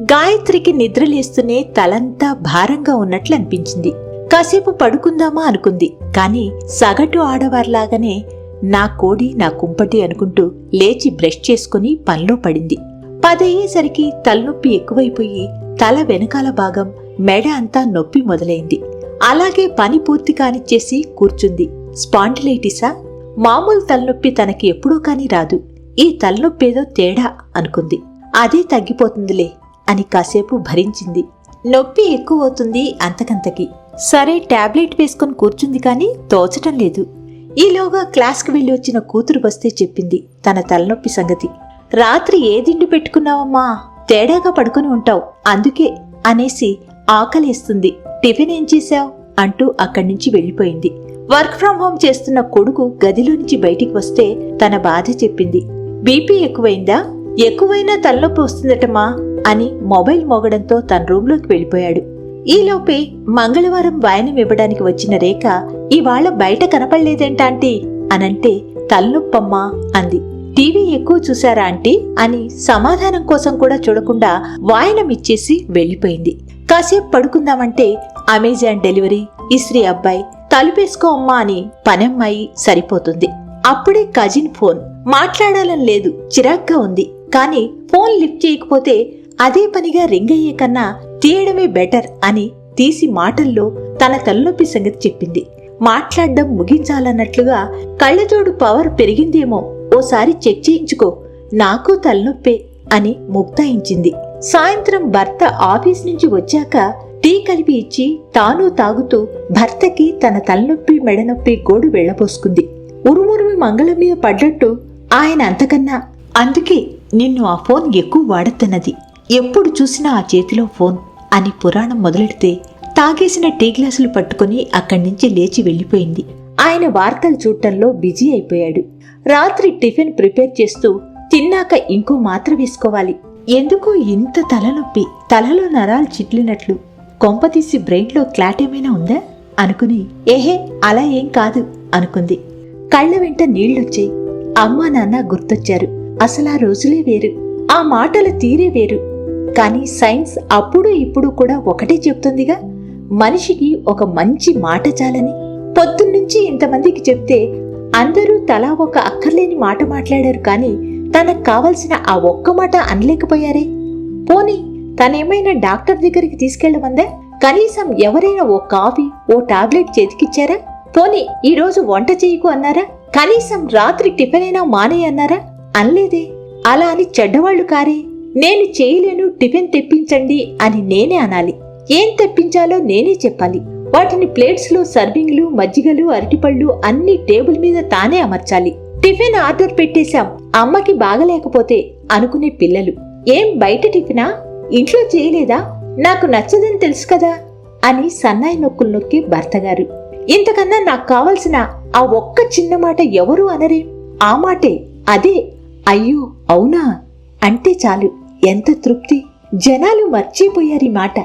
గాయత్రికి నిద్రలేస్తూనే తలంతా భారంగా ఉన్నట్లు అనిపించింది. కాసేపు పడుకుందామా అనుకుంది. కాని సగటు ఆడవారిలాగానే నా కోడి నా కుంపటి అనుకుంటూ లేచి బ్రష్ చేసుకుని పనిలో పడింది. పదయ్యేసరికి తలనొప్పి ఎక్కువైపోయి తల వెనకాల భాగం మెడ అంతా నొప్పి మొదలైంది. అలాగే పని పూర్తి కానిచ్చేసి కూర్చుంది. స్పాండిలైటిసా? మామూలు తలనొప్పి తనకి ఎప్పుడూ కాని రాదు. ఈ తలనొప్పేదో తేడా అనుకుంది. అదే తగ్గిపోతుందిలే. అని కాసేపు భరించింది. నొప్పి ఎక్కువ అవుతుంది అంతకంతకి. సరే టాబ్లెట్ వేసుకొని కూర్చుంది కానీ తోచటం లేదు. ఈలోగా క్లాస్కి వెళ్ళి వచ్చిన కూతురు వస్తే చెప్పింది తన తలనొప్పి సంగతి. రాత్రి ఏ దిండు పెట్టుకున్నావమ్మా? తేడాగా పడుకుని ఉంటావు. అందుకే అనేసి ఆకలేస్తుంది. టిఫిన్ ఏం చేశావు? అంటూ అక్కడి నుంచి వెళ్ళిపోయింది. వర్క్ ఫ్రం హోం చేస్తున్న కొడుకు గదిలో నుంచి బయటికి వస్తే తన బాధ చెప్పింది. బీపీ ఎక్కువైందా? ఎక్కువైనా తలనొప్పి వస్తుందటమా? అని మొబైల్ మోగడంతో తన రూమ్లోకి వెళ్ళిపోయాడు. ఈలోపే మంగళవారం వాయనం ఇవ్వడానికి వచ్చిన రేఖ ఇవాళ బయట కనపడలేదేంటాంటీ అనంటే తలనొప్పమ్మా అంది. టీవీ ఎక్కువ చూశారా ఆంటీ? అని సమాధానం కోసం కూడా చూడకుండా వాయనం ఇచ్చేసి వెళ్ళిపోయింది. కాసేపు పడుకుందామంటే అమెజాన్ డెలివరీ ఇస్త్రీ అబ్బాయి తలుపేసుకో అమ్మా అని పనమ్మాయి సరిపోతుంది. అప్పుడే కజిన్ ఫోన్. మాట్లాడాలని లేదు చిరాగ్గా ఉంది. కానీ ఫోన్ లిఫ్ట్ చేయకపోతే అదే పనిగా రింగ్ అయ్యే కన్నా తీయడమే బెటర్ అని తీసి మాటల్లో తన తలనొప్పి సంగతి చెప్పింది. మాట్లాడడం ముగించాలన్నట్లుగా కళ్ళజోడు పవర్ పెరిగిందేమో ఓసారి చెక్ చేయించుకో నాకు తలనొప్పే అని ముక్తాయించింది సాయంత్రం భర్త ఆఫీస్ నుంచి వచ్చాక టీ కలిపి ఇచ్చి తాను తాగుతూ భర్తకి తన తలనొప్పి మెడనొప్పి గోడు వెళ్ళబోసుకుంది ఉరుమురుమి మంగళం మీద పడ్డట్టు ఆయన అంతకన్నా అందుకే నిన్ను ఆ ఫోన్ ఎక్కువ వాడుతున్నది ఎప్పుడు చూసినా ఆ చేతిలో ఫోన్ అని పురాణం మొదలెడితే తాగేసిన టీ గ్లాసులు పట్టుకుని అక్కడి నుంచి లేచి వెళ్ళిపోయింది. ఆయన వార్తలు చూడటంలో బిజీ అయిపోయాడు. రాత్రి టిఫిన్ ప్రిపేర్ చేస్తూ తిన్నాక ఇంకో మాత్ర వేసుకోవాలి. ఎందుకో ఇంత తలనొప్పి తలలో నరాలు చిట్లినట్లు. కొంపతీసి బ్రెయిన్లో క్లాట్ ఏమైనా ఉందా? అనుకుని ఏహే అలా ఏం కాదు అనుకుంది. కళ్ళ వెంట నీళ్ళొచ్చాయి అమ్మా నాన్న గుర్తొచ్చారు. అసలు ఆ రోజులే వేరు. ఆ మాటల తీరే వేరు. కానీ సైన్స్ అప్పుడు ఇప్పుడు కూడా ఒకటే చెప్తుందిగా మనిషికి ఒక మంచి మాట చాలని. పొద్దున్నుంచి ఇంతమందికి చెప్తే అందరూ తలా ఒక అక్కర్లేని మాట మాట్లాడారు కానీ తనకు కావలసిన ఆ ఒక్క మాట అనలేకపోయారే. పోనీ తనేమైనా డాక్టర్ దగ్గరికి తీసుకెళ్ళమందా కనీసం ఎవరైనా ఓ కాఫీ ఓ టాబ్లెట్ చేతికిచ్చారా? పోనీ ఈరోజు వంట చేయకు అన్నారా? కనీసం రాత్రి టిఫిన్ అయినా మానే అన్నారా అనలేదే. అలా అని చెడ్డవాళ్ళు కారే. నేను చేయలేను టిఫిన్ తెప్పించండి అని నేనే అనాలి. ఏం తెప్పించాలో నేనే చెప్పాలి. వాటిని ప్లేట్స్లో సర్వింగ్లు మజ్జిగలు అరటిపళ్ళు అన్ని టేబుల్ మీద తానే అమర్చాలి. టిఫిన్ ఆర్డర్ పెట్టేశాం. అమ్మకి బాగలేకపోతే అనుకునే పిల్లలు. ఏం బయట టిఫినా? ఇంట్లో చేయలేదా? నాకు నచ్చదని తెలుసు కదా? అని సన్నాయి నొక్కులు నొక్కి భర్తగారు ఇంతకన్నా నాకు కావలసిన ఆ ఒక్క చిన్న మాట ఎవరు అనరే? ఆ మాటే. అదే అయ్యో అవునా? అంటే చాలు. ఎంత తృప్తి? జనాలు మర్చిపోయారు ఈ మాట.